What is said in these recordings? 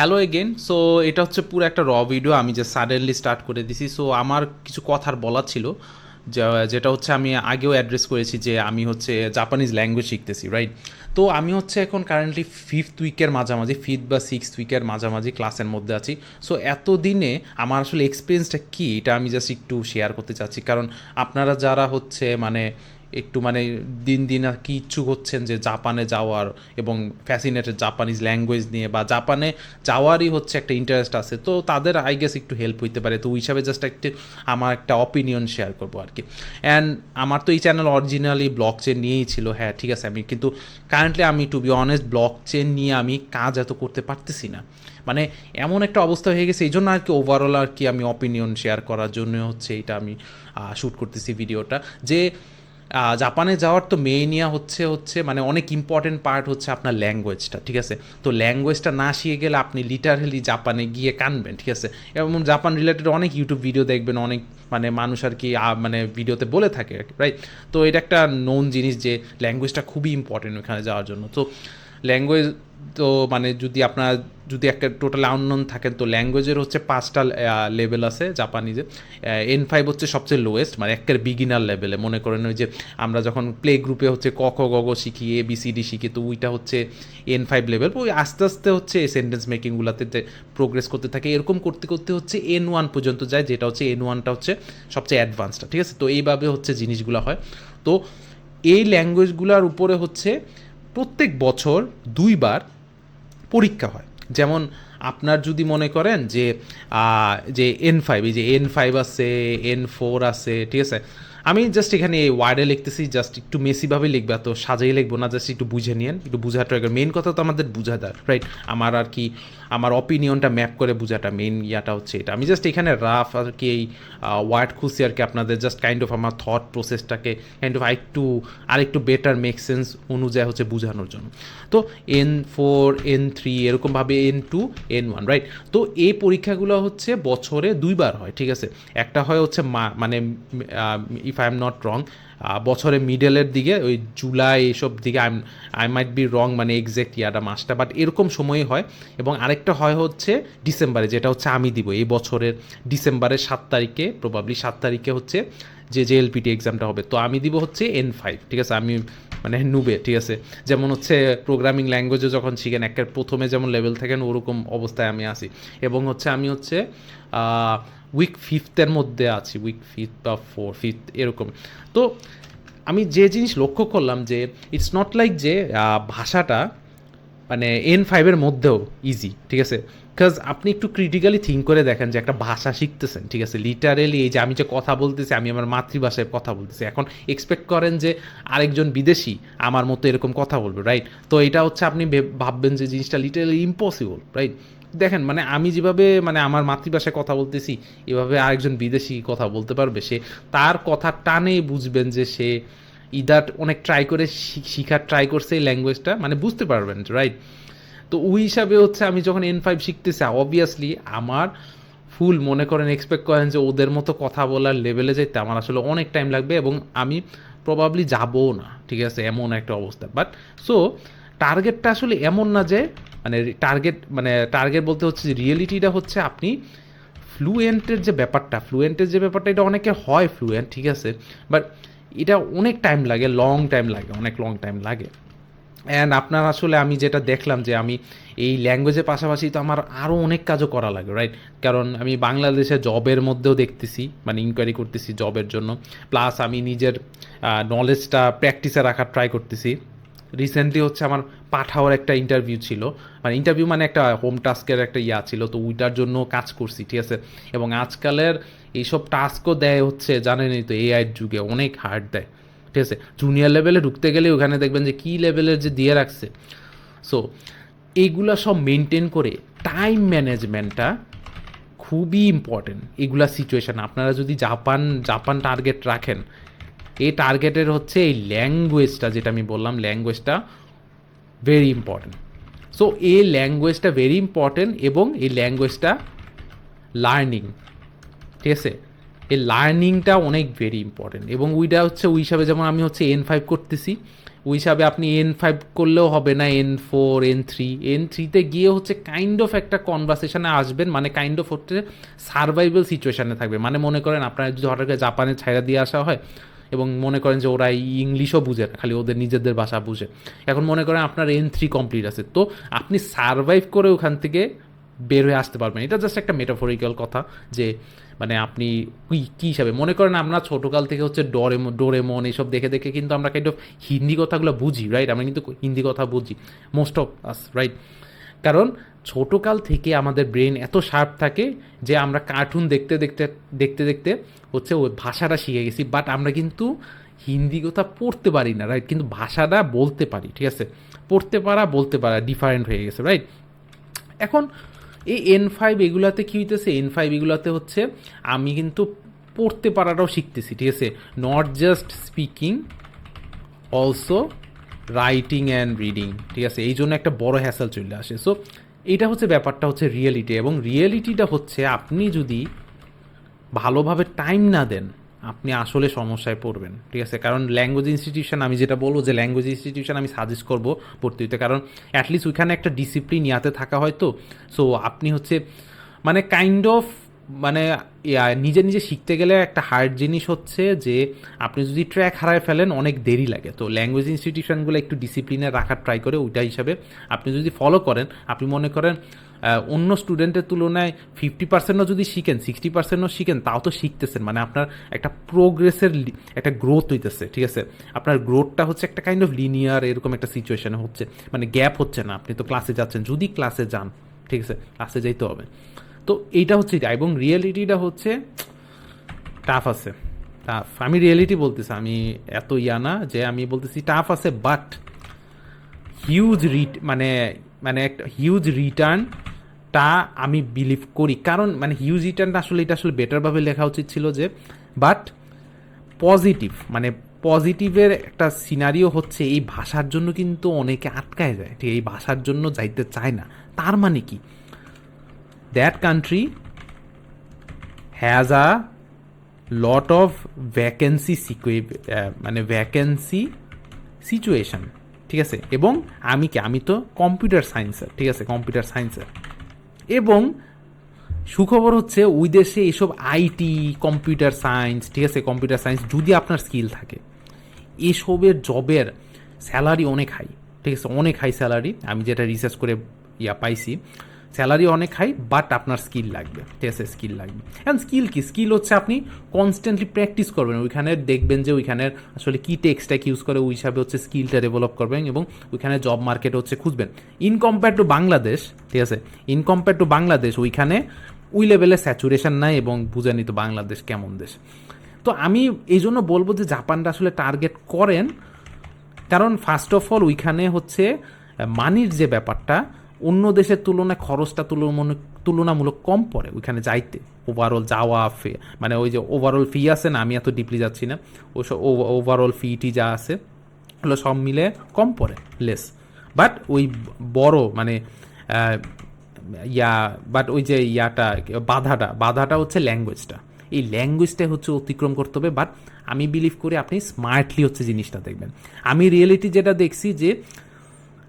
Hello again so এটা হচ্ছে পুরো একটা র ভিডিও আমি যে সাডেনলি স্টার্ট করে দিছি। সো আমার কিছু কথার বলার ছিল যেটা হচ্ছে আমি আগেও অ্যাড্রেস করেছি যে আমি হচ্ছে জাপানিজ ল্যাঙ্গুয়েজ শিখতেছি রাইট তো আমি হচ্ছে এখন কারেন্টলি ফিফথ উইকের মাঝামাঝি ফিফথ বা সিক্সথ উইকের মাঝামাঝি ক্লাসের মধ্যে আছি। সো এতদিনে আমার আসলে এক্সপিরিয়েন্সটা কী, এটা আমি জাস্ট একটু শেয়ার করতে চাচ্ছি। কারণ আপনারা যারা হচ্ছে মানে একটু মানে দিন দিন আর কি ইচ্ছুক হচ্ছেন যে জাপানে যাওয়ার এবং ফ্যাসিনেটেড জাপানিজ ল্যাঙ্গুয়েজ নিয়ে বা জাপানে যাওয়ারই হচ্ছে একটা ইন্টারেস্ট আছে। তো তাদের আই গেস একটু হেল্প হইতে পারে। তো ওই হিসাবে জাস্ট একটু আমার একটা অপিনিয়ন শেয়ার করব আর কি। অ্যান্ড আমার তো এই চ্যানেল অরিজিনালি ব্লক চেন নিয়েই ছিল। হ্যাঁ ঠিক আছে, আমি কিন্তু কারেন্টলি আমি to be honest block chain নিয়ে আমি কাজ এত করতে পারতেছি না। মানে এমন একটা অবস্থা হয়ে গেছে এই জন্য আর কি ওভারঅল আর কি আমি অপিনিয়ন শেয়ার করার জন্য হচ্ছে এটা আমি শ্যুট করতেছি ভিডিওটা যে জাপানে যাওয়ার তো মেইনিয়া হচ্ছে হচ্ছে মানে অনেক ইম্পর্টেন্ট পার্ট হচ্ছে আপনার ল্যাঙ্গুয়েজটা ঠিক আছে? তো ল্যাঙ্গুয়েজটা না শিখে গেলে আপনি লিটারেলি জাপানে গিয়ে কানবেন, ঠিক আছে? এবং জাপান রিলেটেড অনেক ইউটিউব ভিডিও দেখবেন, অনেক মানে মানুষ আর কি মানে ভিডিওতে বলে থাকে রাইট তো এটা একটা নোন জিনিস যে ল্যাঙ্গুয়েজটা খুবই ইম্পর্টেন্ট ওখানে যাওয়ার জন্য। তো ল্যাঙ্গুয়েজ তো মানে যদি আপনার যদি একটা টোটাল আননোন থাকেন তো ল্যাঙ্গুয়েজের হচ্ছে পাঁচটা লেভেল আছে জাপানিজে এন ফাইভ হচ্ছে সবচেয়ে লোয়েস্ট মানে একের বিগিনার লেভেলে মনে করেন ওই যে আমরা যখন প্লে গ্রুপে হচ্ছে ক, খ, গ শিখি এ বি সি ডি শিখি, তো ওইটা হচ্ছে এন ফাইভ লেভেল ওই আস্তে আস্তে হচ্ছে সেন্টেন্স মেকিংগুলোতে প্রোগ্রেস করতে থাকে। এরকম করতে করতে হচ্ছে এন ওয়ান পর্যন্ত যায়, যেটা হচ্ছে এন ওয়ানটা হচ্ছে সবচেয়ে অ্যাডভান্সটা ঠিক আছে? তো এইভাবে হচ্ছে জিনিসগুলো হয়। তো এই ল্যাঙ্গুয়েজগুলোর উপরে হচ্ছে প্রত্যেক বছর দুইবার পরীক্ষা হয়। যেমন আপনার যদি মনে করেন যে যে এন ফাইভ এই যে এন ফাইভ আছে এন ফোর আছে, ঠিক আছে? আমি জাস্ট এখানে এই ওয়ার্ডে লিখতেছি জাস্ট একটু মেসিভাবে লিখবে, তো সাজাই লিখব না জাস্ট একটু বুঝে নিন একটু বুঝা ট্রাই মেন কথা তো আমাদের বুঝা দেয় রাইট আমার আর কি, আমার অপিনিয়নটা ম্যাপ করে বোঝাটা মেন ইয়াটা হচ্ছে এটা। আমি জাস্ট এখানে রাফ আর কি এই ওয়ার্ড খুঁজছি আর কি আপনাদের জাস্ট কাইন্ড অফ আমার থট প্রসেসটাকে কাইন্ড অফ আরেকটু আরেকটু বেটার মেক সেন্স অনুযায়ী হচ্ছে বোঝানোর জন্য। তো এন ফোর এন থ্রি এরকমভাবে N two N one right তো এই পরীক্ষাগুলো হচ্ছে বছরে দুইবার হয়, ঠিক আছে? একটা হয় হচ্ছে মা- মানে if I am not wrong বছরে মিডলের দিকে, ওই জুলাই এসব দিকে I I might be wrong মানে এক্স্যাক্ট ইয়াটা মাসটা বাট এরকম সময়ে হয়। এবং আরেকটা হয় হচ্ছে ডিসেম্বরে যেটা হচ্ছে আমি দিব। এই বছরের ডিসেম্বরের সাত তারিখে প্রবাবলি সাত তারিখে হচ্ছে যে যে এলপিটি এক্সামটা হবে। তো আমি দিব হচ্ছে এন ফাইভ ঠিক আছে? আমি মানে নুবে ঠিক আছে? যেমন হচ্ছে প্রোগ্রামিং ল্যাঙ্গুয়েজে যখন শিখেন একটা প্রথমে যেমন লেভেল থাকেন, ওরকম অবস্থায় আমি আসি এবং হচ্ছে আমি হচ্ছে উইক ফিফথের মধ্যে আছি উইক ফিফথ বা ফোর ফিফথ এরকম। তো আমি যে জিনিস লক্ষ্য করলাম যে ইটস নট লাইক যে ভাষাটা মানে এন ফাইভের মধ্যেও ইজি ঠিক আছে? বিকজ আপনি একটু ক্রিটিক্যালি থিঙ্ক করে দেখেন যে, একটা ভাষা শিখতেছেন, ঠিক আছে? লিটারেলি এই যে আমি যে কথা বলতেছি, আমি আমার মাতৃভাষায় কথা বলতেছি। এখন এক্সপেক্ট করেন যে, আরেকজন বিদেশি আমার মতো এরকম কথা বলবে রাইট তো এটা হচ্ছে আপনি ভেব- ভাববেন যে জিনিসটা লিটারেলি ইম্পসিবল রাইট দেখেন মানে আমি যেভাবে মানে আমার মাতৃভাষায় কথা বলতেছি, এভাবে আরেকজন বিদেশি কথা বলতে পারবে, সে তার কথা টানে বুঝবেন যে সে ইদার অনেক ট্রাই করে শিখার ট্রাই করছে এই ল্যাঙ্গুয়েজটা মানে বুঝতে পারবেন রাইট তো ওই হিসাবে হচ্ছে আমি যখন এন ফাইভ শিখতেছি অবভিয়াসলি আমার ফুল মনে করেন এক্সপেক্ট করেন যে ওদের মতো কথা বলার লেভেলে যেতে আমার আসলে অনেক টাইম লাগবে এবং আমি প্রবাবলি যাবও না, ঠিক আছে? এমন একটা অবস্থা। বাট সো টার্গেটটা আসলে এমন না যে মানে টার্গেট মানে টার্গেট বলতে হচ্ছে যে রিয়েলিটিটা হচ্ছে আপনি ফ্লুয়েন্টের যে ব্যাপারটা ফ্লুয়েন্টের যে ব্যাপারটা, এটা অনেকে হয় ফ্লুয়েন্ট ঠিক আছে? বাট এটা অনেক টাইম লাগে লং টাইম লাগে, অনেক লং টাইম লাগে। অ্যান্ড আপনার আসলে আমি যেটা দেখলাম যে আমি এই ল্যাঙ্গুয়েজের পাশাপাশি তো আমার আরও অনেক কাজও করা লাগে রাইট কারণ আমি বাংলাদেশে জবের মধ্যেও দেখতেছি মানে ইনকোয়ারি করতেছি জবের জন্য। প্লাস আমি নিজের নলেজটা প্র্যাকটিসে রাখার ট্রাই করতেছি। রিসেন্টলি হচ্ছে আমার পাঠাওয়ার একটা ইন্টারভিউ ছিল। মানে ইন্টারভিউ মানে একটা হোম টাস্কের একটা ইয়া ছিল, তো ওইটার জন্য কাজ করছি, ঠিক আছে? এবং আজকালের এইসব টাস্কও দেয় হচ্ছে, জানেনই তো এআইয়ের যুগে অনেক হার্ড দেয়, ঠিক আছে? জুনিয়র লেভেলে ঢুকতে গেলে ওখানে দেখবেন যে কী লেভেলের যে দিয়ে রাখছে। সো এইগুলা সব মেনটেন করে টাইম ম্যানেজমেন্টটা খুবই ইম্পর্টেন্ট এগুলা সিচুয়েশান আপনারা যদি জাপান জাপান টার্গেট রাখেন এই টার্গেটের হচ্ছে এই ল্যাঙ্গুয়েজটা যেটা আমি বললাম ল্যাঙ্গুয়েজটা ভেরি ইম্পর্টেন্ট সো এই ল্যাঙ্গুয়েজটা ভেরি ইম্পর্টেন্ট এবং এই ল্যাঙ্গুয়েজটা লার্নিং ঠিক আছে? এই লার্নিংটা অনেক ভেরি ইম্পর্টেন্ট এবং ওইটা হচ্ছে, ওই হিসাবে যেমন আমি হচ্ছে এন ফাইভ করতেছি, ওই হিসাবে আপনি এন ফাইভ করলেও হবে না N four N three N থ্রিতে গিয়ে হচ্ছে কাইন্ড অফ একটা কনভারসেশনে আসবেন মানে কাইন্ড অফ হচ্ছে সার্ভাইভাল সিচুয়েশনে থাকবে। মানে মনে করেন আপনার যদি হঠাৎ করে জাপানে ছাইরা দিয়ে আসা হয় এবং মনে করেন যে ওরা ইংলিশও বুঝে না, খালি ওদের নিজেদের ভাষা বুঝে। এখন মনে করেন আপনার এন থ্রি কমপ্লিট আছে, তো আপনি সার্ভাইভ করে ওখান থেকে বের হয়ে আসতে পারবেন। এটা জাস্ট একটা মেটাফরিক্যাল কথা যে মানে আপনি কী কী হিসাবে? মনে করেন আমরা ছোটোকাল থেকে হচ্ছে ডোরেমো, ডোরেমন এইসব দেখে দেখে কিন্তু আমরা কাইন্ড অফ হিন্দি কথাগুলো বুঝি রাইট আমরা কিন্তু হিন্দি কথা বুঝি মোস্ট অফ আস রাইট কারণ ছোটোকাল থেকে আমাদের ব্রেন এত শার্প থাকে যে আমরা কার্টুন দেখতে দেখতে দেখতে দেখতে হচ্ছে ওই ভাষাটা শিখে গেছি বাট আমরা কিন্তু হিন্দি কথা পড়তে পারি না রাইট কিন্তু ভাষাটা বলতে পারি, ঠিক আছে? পড়তে পারা, বলতে পারা ডিফারেন্ট হয়ে গেছে রাইট এখন এই এন ফাইভ এগুলাতে কী হইতেছে? এন ফাইভ এগুলাতে হচ্ছে আমি কিন্তু পড়তে পারাটাও শিখতেছি, ঠিক আছে? Not just speaking also writing and reading ঠিক আছে? এই জন্য একটা বড় হ্যাসেল চলে আসে। সো এটা হচ্ছে ব্যাপারটা হচ্ছে রিয়েলিটি এবং রিয়েলিটিটা হচ্ছে আপনি যদি ভালোভাবে টাইম না দেন, আপনি আসলে সমস্যায় পড়বেন, ঠিক আছে? কারণ ল্যাঙ্গুয়েজ ইনস্টিটিউশন আমি যেটা বলব যে ল্যাঙ্গুয়েজ ইনস্টিটিউশন আমি সাজেস্ট করব ভর্তি হইতে কারণ অ্যাটলিস্ট ওইখানে একটা ডিসিপ্লিন ইয়াতে থাকা হয় তো। সো আপনি হচ্ছে মানে কাইন্ড অফ মানে নিজে নিজে শিখতে গেলে একটা হার্ড জিনিস হচ্ছে যে, আপনি যদি ট্র্যাক হারায় ফেলেন, অনেক দেরি লাগে। তো ল্যাঙ্গুয়েজ ইনস্টিটিউশনগুলো একটু ডিসিপ্লিনে রাখার ট্রাই করে ওইটা হিসাবে আপনি যদি ফলো করেন, আপনি মনে করেন অন্য স্টুডেন্টের তুলনায় ফিফটি পার্সেন্টও যদি শিখেন সিক্সটি পার্সেন্টও শিখেন, তাও তো শিখতেছেন। মানে আপনার একটা প্রোগ্রেসের একটা গ্রোথ হইতেছে, ঠিক আছে? আপনার গ্রোথটা হচ্ছে একটা কাইন্ড অফ লিনিয়ার এরকম একটা সিচুয়েশনে হচ্ছে। মানে গ্যাপ হচ্ছে না। আপনি তো ক্লাসে যাচ্ছেন। যদি ক্লাসে যান, ঠিক আছে? ক্লাসে যাইতে হবে। তো এইটা হচ্ছে এটা এবং রিয়েলিটিটা হচ্ছে টাফ আছে। টাফ আমি রিয়েলিটি বলতেছি, আমি এত ইয়া না যে আমি বলতেছি টাফ আছে বাট হিউজ রিট মানে মানে একটা হিউজ রিটার্নটা আমি বিলিভ করি। কারণ মানে হিউজ রিটার্নটা আসলে, এটা আসলে বেটারভাবে লেখা উচিত ছিল যে বাট পজিটিভ মানে পজিটিভের একটা সিনারিও হচ্ছে এই ভাষার জন্য কিন্তু অনেকে আটকায় যায়। ঠিক, এই ভাষার জন্য যাইতে চায় না। তার মানে কি? That country has a lot of vacancy মানে ভ্যাকেন্সি সিচুয়েশন ঠিক আছে? এবং আমি কি? আমি তো কম্পিউটার সায়েন্সের ঠিক আছে? কম্পিউটার সায়েন্সের এবং সুখবর হচ্ছে ওই দেশে এসব আইটি কম্পিউটার সায়েন্স ঠিক আছে? কম্পিউটার সায়েন্স যদি আপনার স্কিল থাকে, এসবের জবের স্যালারি অনেক হাই ঠিক আছে? অনেক হাই স্যালারি আমি যেটা রিসার্চ করে ইয়া পাইছি। স্যালারি অনেক হাই বাট আপনার স্কিল লাগবে আছে স্কিল লাগবে। অ্যান্ড স্কিল কি? স্কিল হচ্ছে আপনি কনস্ট্যান্টলি প্র্যাকটিস করবেন। ওইখানে দেখবেন যে ওইখানে আসলে কী টেক্সট্যাক ইউজ করে, ওই হিসাবে হচ্ছে স্কিলটা ডেভেলপ করবেন এবং ওইখানে জব মার্কেট হচ্ছে খুঁজবেন। ইন কম্পেয়ার টু বাংলাদেশ ঠিক আছে? ইন কম্পেয়ার টু বাংলাদেশ ওইখানে ওই লেভেলে স্যাচুরেশন নাই এবং বুঝেনি তো বাংলাদেশ কেমন দেশ। তো আমি এই জন্য বলব যে জাপানটা আসলে টার্গেট করেন, কারণ ফার্স্ট অফ অল ওইখানে হচ্ছে মানির যে ব্যাপারটা অন্য দেশের তুলনায় খরচটা তুলনামূলক তুলনামূলক কম পড়ে, ওইখানে যাইতে। ওভারঅল যাওয়া ফে মানে ওই যে ওভারঅল ফি আছে না, আমি এত ডিপলি যাচ্ছি না। ওসব ওভারঅল ফিটি যা আছে ওগুলো সব মিলে কম পড়ে লেস বাট ওই বড় মানে ইয়া বাট ওই যে ইয়াটা, বাধাটা বাধাটা হচ্ছে ল্যাঙ্গুয়েজটা এই ল্যাঙ্গুয়েজটা হচ্ছে অতিক্রম করতে হবে বাট আমি বিলিভ করি আপনি স্মার্টলি হচ্ছে জিনিসটা দেখবেন। আমি রিয়েলিটি যেটা দেখছি যে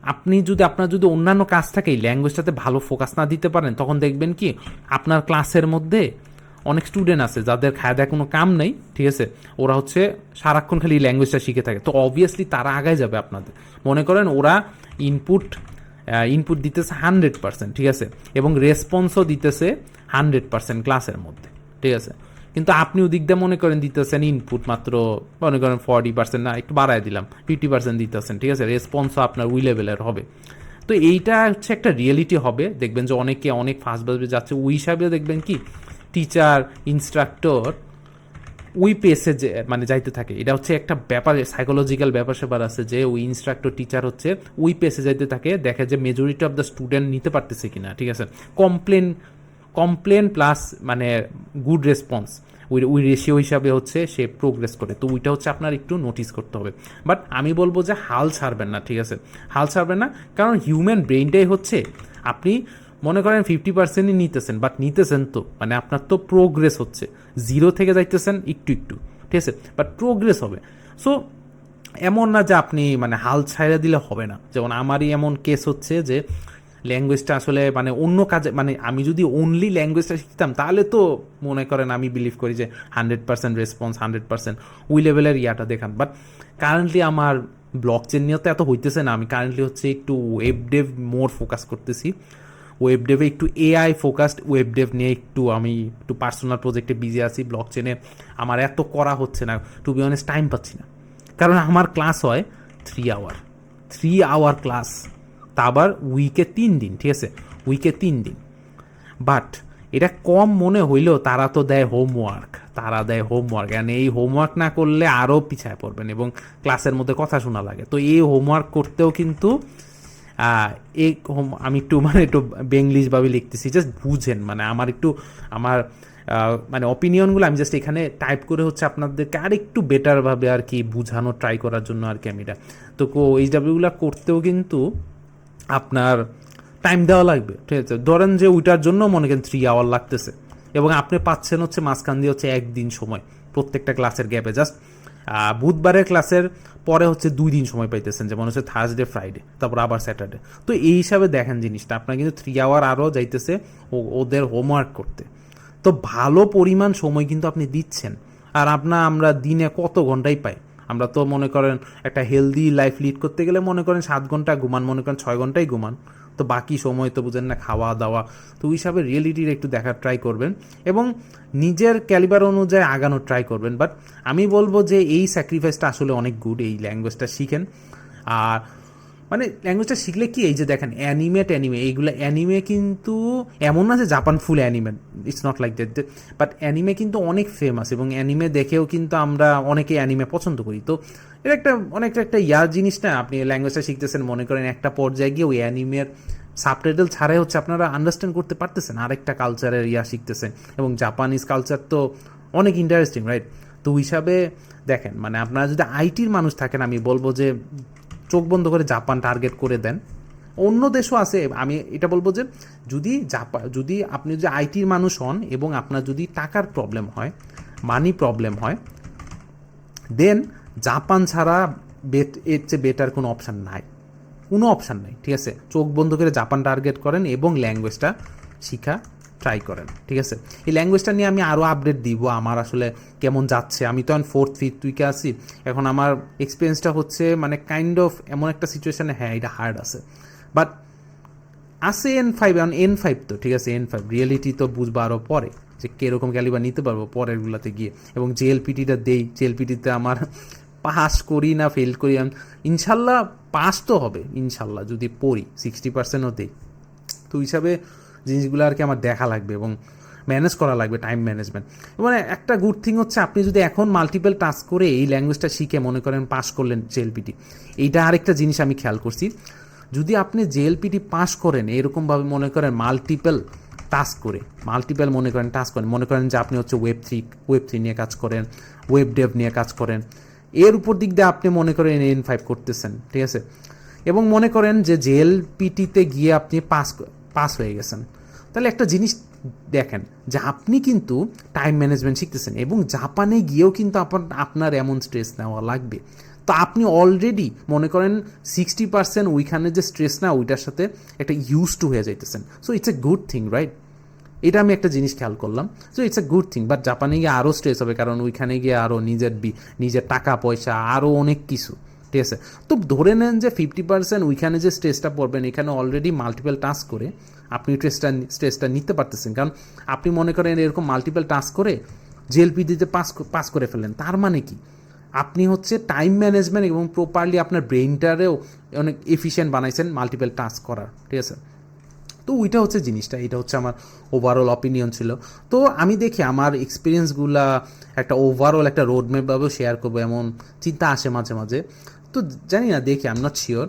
আপনি যদি, আপনার যদি অন্যান্য কাজ থাকে, এই ল্যাঙ্গুয়েজটাতে ভালো ফোকাস না দিতে পারেন, তখন দেখবেন কি, আপনার ক্লাসের মধ্যে অনেক স্টুডেন্ট আছে, যাদের খায় দেয় কোনো কাম নেই, ঠিক আছে? ওরা হচ্ছে সারাক্ষণ খালি এই ল্যাঙ্গুয়েজটা শিখে থাকে। তো অবভিয়াসলি তারা আগায় যাবে আপনাদের। মনে করেন ওরা ইনপুট ইনপুট দিতেছে হান্ড্রেড পার্সেন্ট ঠিক আছে? এবং রেসপন্সও দিতেছে হান্ড্রেড পার্সেন্ট ক্লাসের মধ্যে, ঠিক আছে? কিন্তু আপনি ওদিক দিয়ে মনে করেন দিতেছেন ইনপুট মাত্র, মনে করেন ফর্টি পার্সেন্ট না, একটু বাড়ায় দিলাম ফিফটি পার্সেন্ট দিতেছেন, ঠিক আছে? রেসপন্সও আপনার উই লেভেলের হবে। তো এইটা হচ্ছে একটা রিয়েলিটি হবে। দেখবেন যে অনেকে অনেক ফাস্ট বাজবে যাচ্ছে। ওই হিসাবে দেখবেন কি? টিচার ইনস্ট্রাক্টর ওই পেসে যে মানে যাইতে থাকে। এটা হচ্ছে একটা ব্যাপার সাইকোলজিক্যাল ব্যাপার স্যাপার আছে যে, ওই ইনস্ট্রাক্টর টিচার হচ্ছে ওই পেসে যাইতে থাকে। দেখে যে মেজরিটি অফ দ্য স্টুডেন্ট নিতে পারতেছে কিনা, ঠিক আছে? কমপ্লেন কমপ্লেন প্লাস মানে গুড রেসপন্স ওই ওই রেশিও হিসাবে হচ্ছে সে প্রোগ্রেস করে। তো ওইটা হচ্ছে আপনার একটু নোটিস করতে হবে। বাট আমি বলব যে হাল ছাড়বেন না, ঠিক আছে? হাল ছাড়বেন না, কারণ হিউম্যান ব্রেইনটাই হচ্ছে, আপনি মনে করেন ফিফটি পার্সেন্টই নিতেছেন বাট নিতেছেন তো মানে আপনার তো প্রোগ্রেস হচ্ছে। জিরো থেকে যাইতেছেন একটু একটু, ঠিক আছে? বাট প্রোগ্রেস হবে। সো এমন না যে আপনি মানে হাল ছাইড়া দিলে হবে না। যেমন আমারই এমন কেস হচ্ছে যে ল্যাঙ্গুয়েজটা আসলে মানে অন্য কাজে মানে আমি যদি অনলি ল্যাঙ্গুয়েজটা শিখতাম, তাহলে তো মনে করেন আমি বিলিভ করি যে hundred percent response hundred percent ওই লেভেলের ইয়াটা দেখান। বাট কারেন্টলি আমার ব্লক চেন নিয়ে তো এত হইতেছে না, আমি কারেন্টলি হচ্ছে একটু ওয়েব ডেভ মোর ফোকাস করতেছি। ওয়েব ডেভে একটু এআই ফোকাসড ওয়েব ডেভ নিয়ে একটু আমি একটু পার্সোনাল প্রজেক্টে বিজি আছি ব্লক চেনে আমার এত করা হচ্ছে না টু বি অনেস্ট টাইম পাচ্ছি না। কারণ আমার ক্লাস হয় three hour three hour class তা আবার উইকে তিন দিন, ঠিক আছে? উইকে তিন দিন। বাট এটা কম মনে হইলেও তারা তো দেয় হোমওয়ার্ক তারা দেয় হোমওয়ার্ক অ্যান্ড এই হোমওয়ার্ক না করলে আরও পিছায় পড়বেন এবং ক্লাসের মধ্যে কথা শোনা লাগে। তো এই হোমওয়ার্ক করতেও কিন্তু এই হোম- আমি একটু মানে একটু বেঙ্গলিশভাবে লিখতেছি জাস্ট বুঝেন। মানে আমার একটু, আমার মানে অপিনিয়নগুলো আমি জাস্ট এখানে টাইপ করে হচ্ছে আপনাদেরকে আর একটু বেটারভাবে আর কি বোঝানো ট্রাই করার জন্য আর কি আমি এটা। তো এইচ ডাব্লিউগুলো করতেও কিন্তু আপনার টাইম দেওয়া লাগবে, ঠিক আছে? ধরেন যে ওইটার জন্য মনে করেন থ্রি আওয়ার লাগতেছে। এবং আপনি পাচ্ছেন হচ্ছে মাঝখান দিয়ে হচ্ছে একদিন সময়, প্রত্যেকটা ক্লাসের গ্যাপে জাস্ট বুধবারের ক্লাসের পরে হচ্ছে দুই দিন সময় পাইতেছেন, যেমন হচ্ছে থার্সডে ফ্রাইডে তারপর আবার স্যাটারডে তো এই হিসাবে দেখেন জিনিসটা, আপনার কিন্তু থ্রি আওয়ার আরও যাইতেছে ওদের হোমওয়ার্ক করতে। তো ভালো পরিমাণ সময় কিন্তু আপনি দিচ্ছেন। আর আপনার, আমরা দিনে কত ঘন্টাই পাই? আমরা তো মনে করেন একটা হেলদি লাইফ লিড করতে গেলে মনে করেন সাত ঘণ্টা ঘুমান, মনে করেন ছয় ঘন্টাই ঘুমান। তো বাকি সময় তো বুঝেন না, খাওয়া দাওয়া। তো ওই হিসাবে রিয়েলিটির একটু দেখার ট্রাই করবেন এবং নিজের ক্যালিবার অনুযায়ী আগানোর ট্রাই করবেন। বাট আমি বলব যে এই স্যাক্রিফাইসটা আসলে অনেক গুড এই ল্যাঙ্গুয়েজটা শিখেন। আর মানে ল্যাঙ্গুয়েজটা শিখলে কি এই যে দেখেন অ্যানিমেট অ্যানিমে এইগুলো অ্যানিমে কিন্তু এমন না যে Japan full anime it's not like that but anime কিন্তু অনেক ফেমাস এবং অ্যানিমে দেখেও কিন্তু আমরা অনেকে অ্যানিমে পছন্দ করি। তো এটা একটা অনেকটা একটা ইয়ার জিনিস না, আপনি ল্যাঙ্গুয়েজটা শিখতেছেন, মনে করেন একটা পর্যায়ে গিয়ে ওই অ্যানিমের সাবটাইটেল ছাড়াই হচ্ছে আপনারা আন্ডারস্ট্যান্ড করতে পারতেছেন, আরেকটা কালচারের ইয়া শিখতেছেন, এবং জাপানিজ কালচার তো অনেক ইন্টারেস্টিং রাইট তো হিসাবে দেখেন মানে আপনারা যদি আইটির মানুষ থাকেন, আমি বলব যে চোখ বন্ধ করে জাপান টার্গেট করে দেন। অন্য দেশও আছে, আমি এটা বলব যে যদি জাপান যদি আপনি যদি আইটির মানুষ হন এবং আপনার যদি টাকার প্রবলেম হয় মানি প্রবলেম হয় দেন জাপান ছাড়া বেট এর চেয়ে বেটার কোনো অপশান নাই। কোনো অপশান নাই, ঠিক আছে? চোখ বন্ধ করে জাপান টার্গেট করেন এবং ল্যাঙ্গুয়েজটা শিখা। ট্রাই করেন, ঠিক আছে? এই ল্যাঙ্গুয়েজটা নিয়ে আমি আরও আপডেট দিব, আমার আসলে কেমন যাচ্ছে। আমি তো এখন ফোর্থ ফিফথ উইকে আছি। এখন আমার এক্সপিরিয়েন্সটা হচ্ছে মানে কাইন্ড অফ এমন একটা সিচুয়েশানে হ্যাঁ এটা হার্ড আছে। বাট আছে এন ফাইভ এখন এন ফাইভ তো, ঠিক আছে? এন ফাইভ রিয়েলিটি তো বুঝব আরও পরে, যে কীরকম ক্যালিবার নিতে পারব পরেরগুলোতে গিয়ে। এবং জেএলপিটিটা দেই জেএলপিটিতে আমার পাস করি না ফেল করি ইনশাল্লাহ পাস তো হবে, ইনশাল্লাহ, যদি পড়ি সিক্সটি পার্সেন্টও দেই। তো হিসাবে জিনিসগুলো আর কি আমার দেখা লাগবে এবং ম্যানেজ করা লাগবে টাইম ম্যানেজমেন্ট মানে একটা গুড থিং হচ্ছে আপনি যদি এখন মাল্টিপল টাস্ক করে এই ল্যাঙ্গুয়েজটা শিখে মনে করেন পাস করলেন জেএলপিটি এইটা আরেকটা জিনিস আমি খেয়াল করছি, যদি আপনি জেএলপিটি পাস করেন, এরকমভাবে মনে করেন মাল্টিপল টাস্ক করে মাল্টিপল মনে করেন টাস্ক করেন মনে করেন যে আপনি হচ্ছে ওয়েব থ্রি ওয়েব থ্রি নিয়ে কাজ করেন ওয়েব ডেভ নিয়ে কাজ করেন, এর উপর দিক দিয়ে আপনি মনে করেন এন ফাইভ করতেছেন, ঠিক আছে? এবং মনে করেন যে জেএলপিটিতে গিয়ে আপনি পাস পাস হয়ে গেছেন। তাহলে একটা জিনিস দেখেন, যে আপনি কিন্তু টাইম ম্যানেজমেন্ট শিখতেছেন এবং জাপানে গিয়েও কিন্তু আপনার এমন স্ট্রেস নেওয়া লাগবে। তো আপনি অলরেডি মনে করেন সিক্সটি পার্সেন্ট ওইখানে যে স্ট্রেস না ওইটার সাথে একটা ইউজ টু হয়ে যাইতেছেন। So it's a good thing right এটা আমি একটা জিনিস খেয়াল করলাম। So it's a good thing but জাপানে গিয়ে আরও স্ট্রেস হবে, কারণ ওইখানে গিয়ে আরও নিজের বি, নিজের টাকা পয়সা আরও অনেক কিছু। ঠিক আছে। তো ধরে নেন যে ফিফটি পার্সেন্ট ওইখানে যে স্ট্রেসটা পড়বেন, এখানে অলরেডি মাল্টিপল টাস্ক করে আপনি স্ট্রেসটা স্ট্রেসটা নিতে পারতেছেন। কারণ আপনি মনে করেন এরকম মাল্টিপল টাস্ক করে জেএলপি দিতে পাস পাস করে ফেলেন তার মানে কি? আপনি হচ্ছে টাইম ম্যানেজমেন্ট এবং প্রপারলি আপনার ব্রেনটারেও অনেক এফিসিয়েন্ট বানাইছেন মাল্টিপল টাস্ক করার। ঠিক আছে? তো ওইটা হচ্ছে জিনিসটা। এটা হচ্ছে আমার ওভারঅল অপিনিয়ন ছিল। তো আমি দেখি আমার এক্সপিরিয়েন্সগুলা একটা ওভারঅল একটা রোড ম্যাপভাবেও শেয়ার করব, এমন চিন্তা আসে মাঝে মাঝে। তো জানি না, দেখি আম নট শিওর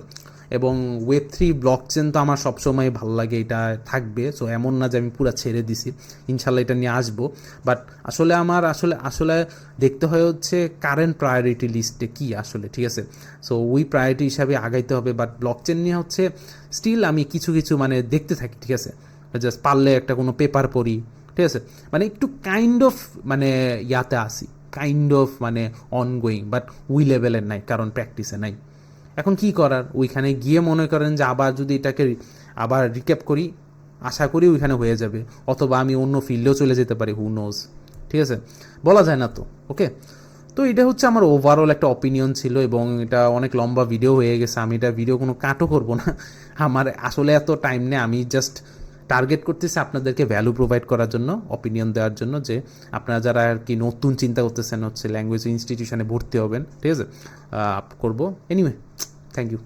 এবং ওয়েব থ্রি ব্লক চেন তো আমার সবসময় ভালো লাগে, এটা থাকবে। সো এমন না যে আমি পুরো ছেড়ে দিছি। ইনশাল্লাহ এটা নিয়ে আসব। বাট আসলে আমার, আসলে আসলে দেখতে হয় হচ্ছে কারেন্ট প্রায়োরিটি লিস্টে কি আসলে, ঠিক আছে? সো ওই প্রায়োরিটি হিসাবে আগাইতে হবে। বাট ব্লক চেন নিয়ে হচ্ছে স্টিল আমি কিছু কিছু মানে দেখতে থাকি, ঠিক আছে? জাস্ট পারলে একটা কোনো পেপার পড়ি, ঠিক আছে? মানে একটু কাইন্ড অফ মানে ইয়াতে আসি। কাইন্ড অফ মানে অনগোয়িং বাট উই লেভেলের নাই, কারণ প্র্যাকটিসে নাই। এখন কি করার? ওইখানে গিয়ে মনে করেন যে আবার যদি এটাকে আবার রিক্যাপ করি, আশা করি ওইখানে হয়ে যাবে। অথবা আমি অন্য ফিল্ডেও চলে যেতে পারি হু নোজ ঠিক আছে? বলা যায় না তো ওকে তো এটা হচ্ছে আমার ওভারঅল একটা অপিনিয়ন ছিল এবং এটা অনেক লম্বা ভিডিও হয়ে গেছে। আমি এটা ভিডিও কোনো কাটও করব না। আমার আসলে এত টাইম নেই, আমি জাস্ট টার্গেট করতেছে আপনাদেরকে ভ্যালু প্রোভাইড করার জন্য অপিনিয়ন দেওয়ার জন্য যে আপনারা যারা আর কি নতুন চিন্তা করতেছেন হচ্ছে ল্যাঙ্গুয়েজ ইনস্টিটিউশনে ভর্তি হবেন, ঠিক আছে? করব। Anyway thank you